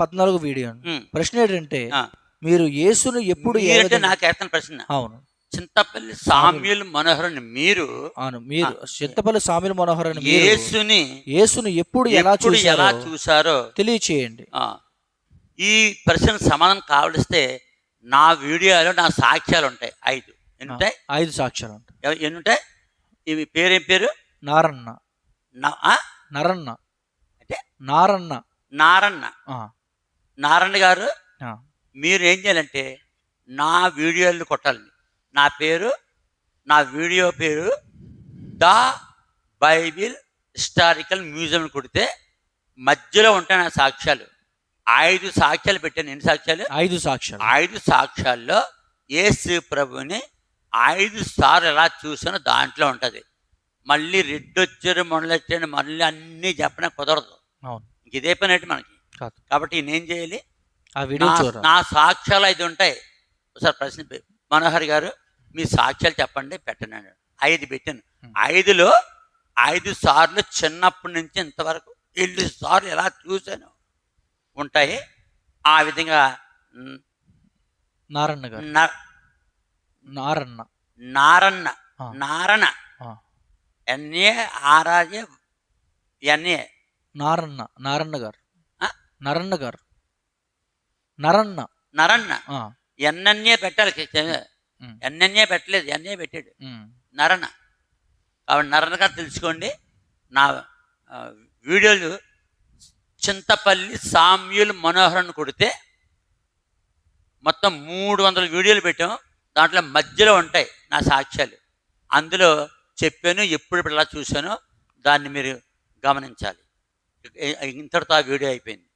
పద్నాలుగు వీడియో ప్రశ్న ఏంటంటే. మీరు యేసును ఎప్పుడు మీరంటే నాకు వేస్తున్న ప్రశ్న. అవును. చింతపల్లి సామ్యుల్ మనోహరన్ మీరు అవును మీరు చింతపల్లి సామిల మనోహర్ యేసుని యేసును ఎప్పుడు ఎలా ఎలా చూశారో చూసారో తెలియచేయండి. ఈ ప్రశ్న సమాధానం కావలిస్తే నా వీడియోలో నా సాక్ష్యాలు ఉంటాయి. ఐదు. ఎన్ని ఉంటాయి ఐదు సాక్ష్యాలు ఉంటాయి. ఎవ- ఎన్ని ఉంటాయి ఇవి పేరేం పేరు? నారన్న? నరన్న. అంటే? నారన్న. నారన్న. నారన్న గారు మీరు ఏం చేయాలంటే నా వీడియోలు కొట్టాలి నా పేరు నా వీడియో పేరు ద బైబిల్ హిస్టారికల్ మ్యూజియం కొడితే మధ్యలో ఉంటాయి నా సాక్ష్యాలు. ఐదు సాక్ష్యాలు పెట్టాను. ఎన్ని సాక్ష్యాలు? ఐదు సాక్ష్యాలు. ఐదు సాక్ష్యాల్లో యేసు ప్రభుని ఐదు సార్లు ఎలా చూసానో దాంట్లో ఉంటుంది. మళ్ళీ రెడ్డి వచ్చారు మళ్ళీ అన్నీ చెప్పడం కుదరదు. ఇదే పని మనకి? కాదు. కాబట్టి నేనేం చేయాలి? ఆ వీడియో నా- సాక్ష్యాలు ఐదు ఉంటాయి. ఒకసారి ప్రశ్న మనోహర్ గారు మీ సాక్ష్యాలు చెప్పండి పెట్టండి అన్నాడు. ఐదు పెట్టాను. ఐదులో ఐదు సార్లు చిన్నప్పటి నుంచి ఇంతవరకు ఎన్ని సార్లు ఎలా చూశాను ఉంటాయి? ఆ విధంగా నారన్న గారు. నారన్న. నారన్న. నారణ ఎన్ఏ ఆర్ఆర్ఏ ఎన్ఏ నారన్న. నారన్న గారు? నరన్న గారు. నరన్న. నరన్న. ఆ, ఎన్ఎన్ఏ పెట్టాలి ఎన్ఎన్ఏ పెట్టలేదు ఎన్ఏ పెట్టాడు. నరణ కాబట్టి నరణ గారు తెలుసుకోండి నా వీడియోలు చింతపల్లి సామ్యుల్ మనోహరన్ కొడితే మొత్తం మూడు వందల వీడియోలు పెట్టాం దాంట్లో మధ్యలో ఉంటాయి నా సాక్ష్యాలు. అందులో చెప్పాను ఎప్పుడు ఎలా చూశానో దాన్ని మీరు గమనించాలి. ఇంతటితో ఆ వీడియో అయిపోయింది.